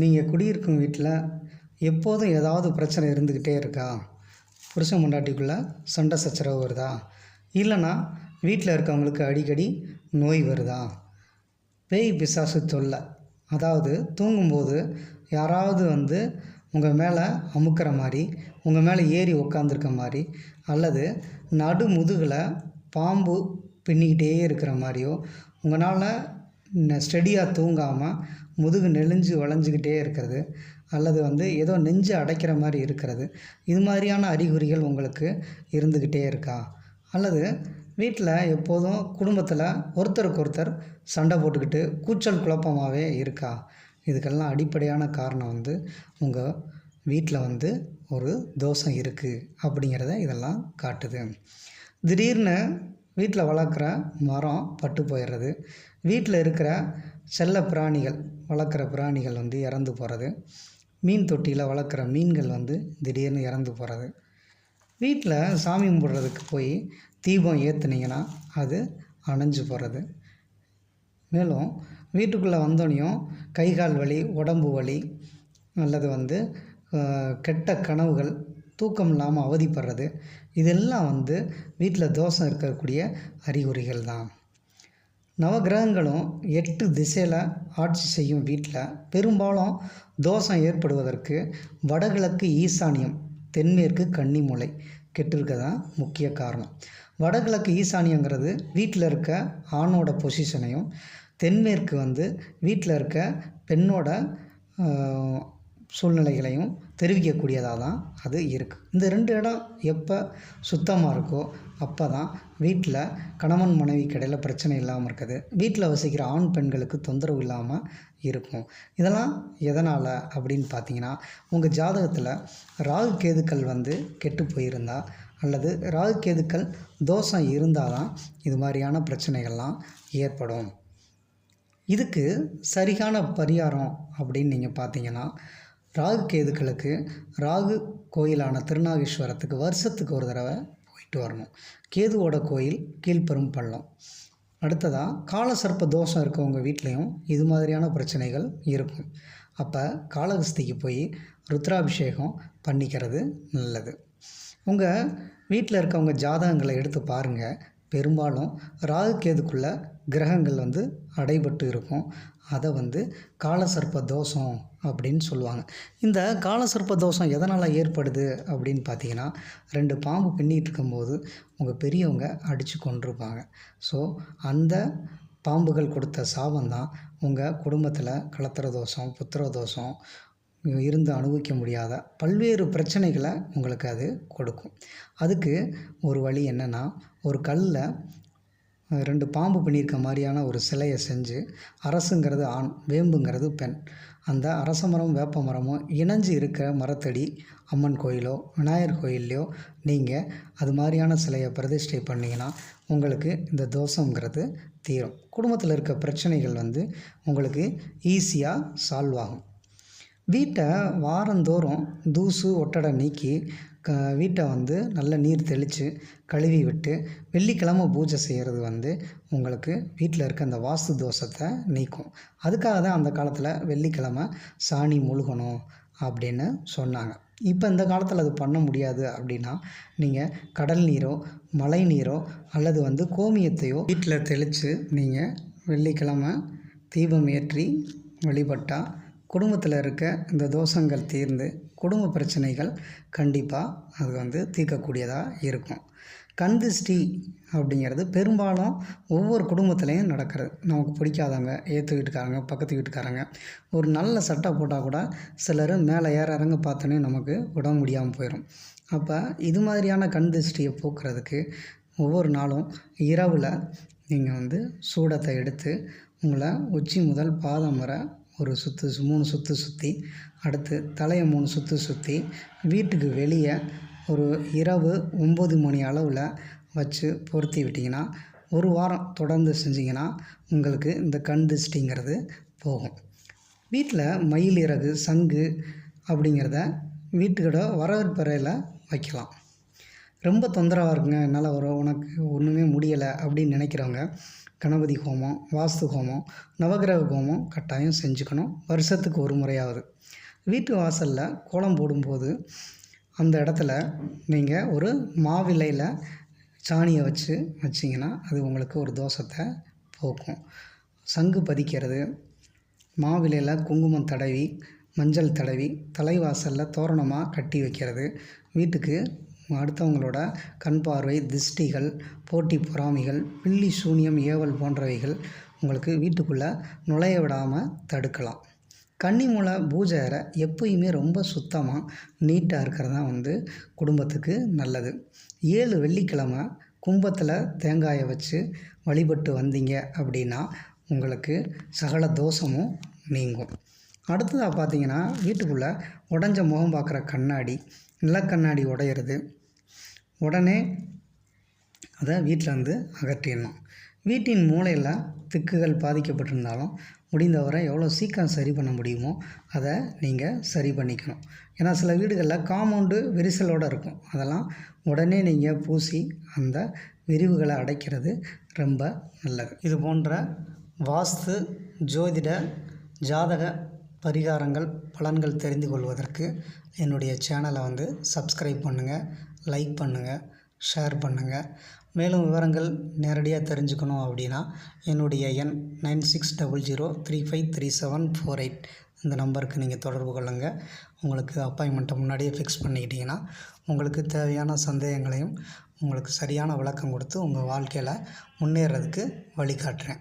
நீங்கள் குடியிருக்கும் வீட்டில் எப்போதும் ஏதாவது பிரச்சனை இருந்துக்கிட்டே இருக்கா? புருஷன் முண்டாட்டிக்குள்ளே சண்டை சச்சரவு வருதா? இல்லைன்னா வீட்டில் இருக்கவங்களுக்கு அடிக்கடி நோய் வருதா? பேய் பிசாசு தொல்லை. அதாவது தூங்கும்போது யாராவது வந்து உங்கள் மேலே அமுக்கிற மாதிரி உங்கள் மேலே ஏறி உக்காந்துருக்க மாதிரி அல்லது நடு முதுகில் பாம்பு பின்னிக்கிட்டே இருக்கிற மாதிரியோ உங்களால் ஸ்டெடியாக தூங்காமல் முதுகு நெளிஞ்சு வளைஞ்சிக்கிட்டே இருக்கிறது. அல்லது வந்து ஏதோ நெஞ்சு அடைக்கிற மாதிரி இருக்கிறது. இது மாதிரியான அறிகுறிகள் உங்களுக்கு இருந்துக்கிட்டே இருக்கா? அல்லது வீட்டில் எப்போதும் குடும்பத்தில் ஒருத்தருக்கு ஒருத்தர் சண்டை போட்டுக்கிட்டு கூச்சல் குழப்பமாகவே இருக்கா? இதுக்கெல்லாம் அடிப்படையான காரணம் வந்து உங்கள் வீட்டில் வந்து ஒரு தோஷம் இருக்குது அப்படிங்கிறத இதெல்லாம் காட்டுது. திடீர்னு வீட்டில் வளர்க்குற மரம் பட்டு போயிடுறது. வீட்டில் இருக்கிற செல்ல பிராணிகள் வளர்க்குற பிராணிகள் வந்து இறந்து போகிறது மீன் தொட்டியில் வளர்க்குற மீன்கள் வந்து திடீர்னு இறந்து போகிறது வீட்டில் சாமி கும்பிட்றதுக்கு போய் தீபம் ஏற்றுனீங்கன்னா அது அணைஞ்சு போகிறது மேலும் வீட்டுக்குள்ளே வந்தோடனையும் கை கால் வலி உடம்பு வலி அல்லது வந்து கெட்ட கனவுகள் தூக்கம் இல்லாமல் அவதிப்படுறது இதெல்லாம் வந்து வீட்டில் தோஷம் இருக்கக்கூடிய அறிகுறிகள் தான். நவகிரகங்களும் எட்டு திசையில் ஆட்சி செய்யும் வீட்டில் பெரும்பாலும் தோஷம் ஏற்படுவதற்கு வடகிழக்கு ஈசானியம் தென்மேற்கு கன்னிமூலை கெட்டிருக்க தான் முக்கிய காரணம். வடகிழக்கு ஈசானியங்கிறது வீட்டில் இருக்க ஆணோட பொசிஷனையும் தென்மேற்கு வந்து வீட்டில் இருக்க பெண்ணோட சூழ்நிலைகளையும் தெரிவிக்கக்கூடியதாக தான் அது இருக்குது இந்த ரெண்டு இடம் எப்போ சுத்தமாக இருக்கோ அப்போ தான் வீட்டில் கணவன் மனைவி கடையில் பிரச்சனை இல்லாமல் இருக்குது. வீட்டில் வசிக்கிற ஆண் பெண்களுக்கு தொந்தரவு இல்லாமல் இருக்கும். இதெல்லாம் எதனால் அப்படின்னு பார்த்தீங்கன்னா உங்கள் ஜாதகத்தில் ராகு கேதுக்கள் வந்து கெட்டு போயிருந்தா அல்லது ராகு கேதுக்கள் தோஷம் இருந்தால் தான் இது மாதிரியான பிரச்சனைகள்லாம் ஏற்படும். இதுக்கு சரியான பரிகாரம் அப்படின்னு நீங்கள் பார்த்தீங்கன்னா ராகு கேதுக்களுக்கு ராகு கோயிலான திருநாகேஸ்வரத்துக்கு வருஷத்துக்கு ஒரு தடவை போயிட்டு வரணும். கேதுவோட கோயில் கீழ்ப்பெரும் பள்ளம். அடுத்ததாக காலசர்ப்ப தோஷம் இருக்கவங்க வீட்லேயும் இது மாதிரியான பிரச்சனைகள் இருக்கும். அப்போ காளகஸ்திக்கு போய் ருத்ராபிஷேகம் பண்ணிக்கிறது நல்லது. உங்கள் வீட்டில் இருக்கவங்க ஜாதகங்களை எடுத்து பாருங்கள் பெரும்பாலும் ராகு கேதுக்குள்ளே கிரகங்கள் வந்து அடைபட்டு இருக்கும். அதை வந்து காலசர்ப்ப தோஷம் அப்படின்னு சொல்லுவாங்க. இந்த காலசர்ப்ப தோஷம் எதனால் ஏற்படுது அப்படின்னு பார்த்தீங்கன்னா ரெண்டு பாம்பு பின்னிட்டு இருக்கும்போது உங்கள் பெரியவங்க அடித்து கொண்டிருப்பாங்க ஸோ அந்த பாம்புகள் கொடுத்த சாபம் தான் உங்கள் குடும்பத்தில் கலத்திர தோஷம் புத்திர தோஷம் இருந்து அனுபவிக்க முடியாத பல்வேறு பிரச்சனைகளை உங்களுக்கு அது கொடுக்கும். அதுக்கு ஒரு வழி என்னென்னா ஒரு கல்லில் ரெண்டு பாம்பு பண்ணியிருக்க மாதிரியான ஒரு சிலையை செஞ்சு அரசுங்கிறது ஆண் வேம்புங்கிறது பெண். அந்த அரச மரம் வேப்ப மரமும் இணைஞ்சு இருக்கிற மரத்தடி அம்மன் கோயிலோ விநாயகர் கோயில்லையோ நீங்கள் அது மாதிரியான சிலையை பிரதிஷ்டை பண்ணிங்கன்னா உங்களுக்கு இந்த தோஷங்கிறது தீரும். குடும்பத்தில் இருக்க பிரச்சனைகள் வந்து உங்களுக்கு ஈஸியாக சால்வ் ஆகும். வீட்டை வாரந்தோறும் தூசு ஒட்டடை நீக்கி க வீட்டை வந்து நல்ல நீர் தெளித்து கழுவி விட்டு வெள்ளிக்கிழமை பூஜை செய்கிறது வந்து உங்களுக்கு வீட்டில் இருக்க அந்த வாஸ்து தோஷத்தை நீக்கும். அதுக்காக தான் அந்த காலத்தில் வெள்ளிக்கிழமை சாணி முழுகணும் அப்படின்னு சொன்னாங்க. இப்போ இந்த காலத்தில் அது பண்ண முடியாது அப்படின்னா நீங்கள் கடல் நீரோ மழை நீரோ அல்லது வந்து கோமியத்தையோ வீட்டில் தெளித்து நீங்கள் வெள்ளிக்கிழமை தீபம் ஏற்றி வழிபட்டால் குடும்பத்தில் இருக்க இந்த தோஷங்கள் தீர்ந்து குடும்ப பிரச்சனைகள் கண்டிப்பாக அது வந்து தீர்க்கக்கூடியதாக இருக்கும். கண் திருஷ்டி அப்படிங்கிறது பெரும்பாலும் ஒவ்வொரு குடும்பத்துலேயும் நடக்கிறது. நமக்கு பிடிக்காதவங்க ஏற்று வீட்டுக்காரங்க பக்கத்து வீட்டுக்காரங்க ஒரு நல்ல சட்டை போட்டால் கூட சிலர் மேலே ஏற இறங்க பார்த்தோன்னே நமக்கு உடம்பு முடியாமல் போயிடும் அப்போ இது மாதிரியான கண் திருஷ்டியை போக்குறதுக்கு ஒவ்வொரு நாளும் இரவில் நீங்கள் வந்து சூடத்தை எடுத்து உங்களை உச்சி முதல் பாதம் வரை ஒரு சுற்று மூணு சுற்று சுற்றி அடுத்து தலையை மூணு சுற்று சுற்றி வீட்டுக்கு வெளியே ஒரு இரவு ஒம்பது மணி அளவில் வச்சு பொருத்தி விட்டிங்கன்னா ஒரு வாரம் தொடர்ந்து செஞ்சிங்கன்னா உங்களுக்கு இந்த கண் திருஷ்டிங்கிறது போகும். வீட்டில் மயில் இறகு சங்கு அப்படிங்கிறத வீட்டுக்கோட வரவேற்பறையில் வைக்கலாம். ரொம்ப தொந்தரவாக இருக்குங்க என்னால் வரும் உனக்கு ஒன்றுமே முடியலை அப்படின்னு நினைக்கிறவங்க கணபதி ஹோமம் வாஸ்து ஹோமம் நவகிரக ஹோமம் கட்டாயம் செஞ்சுக்கணும். வருஷத்துக்கு ஒரு முறையாவது. வீட்டு வாசலில் கோலம் போடும்போது அந்த இடத்துல நீங்கள் ஒரு மாவிலையில் சாணியை வச்சு வச்சிங்கன்னா அது உங்களுக்கு ஒரு தோஷத்தை போக்கும். சங்கு பதிக்கிறது மாவிலையில் குங்குமம் தடவி மஞ்சள் தடவி தலைவாசலில் தோரணமாக கட்டி வைக்கிறது. வீட்டுக்கு அடுத்தவங்களோட கண் பார்வை திஷ்டிகள் போட்டி பொறாமைகள் பில்லி சூனியம் ஏவல் போன்றவைகள் உங்களுக்கு வீட்டுக்குள்ளே நுழைய விடாமல் தடுக்கலாம். கன்னிமூல பூஜை அறை எப்பயுமே ரொம்ப சுத்தமாக நீட்டாக இருக்கிறது தான் வந்து குடும்பத்துக்கு நல்லது. ஏழு வெள்ளிக்கிழமை கும்பத்தில் தேங்காயை வச்சு வழிபட்டு வந்தீங்க அப்படின்னா உங்களுக்கு சகல தோஷமும் நீங்கும். அடுத்ததாக பார்த்தீங்கன்னா வீட்டுக்குள்ளே உடஞ்ச முகம் பார்க்குற கண்ணாடி நிலக்கண்ணாடி உடையிறது. உடனே அதை வீட்டில் வந்து அகற்றிடணும். வீட்டின் மூலையில் திக்குகள் பாதிக்கப்பட்டிருந்தாலும் முடிந்தவரை எவ்வளோ சீக்கிரம் சரி பண்ண முடியுமோ அதை நீங்கள் சரி பண்ணிக்கணும். ஏன்னா சில வீடுகளில் காம்பவுண்டு விரிசலோடு இருக்கும். அதெல்லாம் உடனே நீங்கள் பூசி அந்த விரிவுகளை அடைக்கிறது ரொம்ப நல்லது. இது போன்ற வாஸ்து ஜோதிட ஜாதக பரிகாரங்கள் பலன்கள் தெரிந்து கொள்வதற்கு என்னுடைய சேனலை வந்து சப்ஸ்கிரைப் பண்ணுங்கள் லைக் பண்ணுங்கள் ஷேர் பண்ணுங்கள் மேலும் விவரங்கள் நேரடியாக தெரிஞ்சுக்கணும் அப்படின்னா என்னுடைய எண் nine six double zero three five three seven four eight இந்த நம்பருக்கு நீங்கள் தொடர்பு கொள்ளுங்கள் உங்களுக்கு அப்பாயின்மெண்ட்டை முன்னாடியே ஃபிக்ஸ் பண்ணிக்கிட்டிங்கன்னா உங்களுக்கு தேவையான சந்தேகங்களையும் உங்களுக்கு சரியான விளக்கம் கொடுத்து உங்கள் வாழ்க்கையில் முன்னேறதுக்கு வழிகாட்டுறேன்.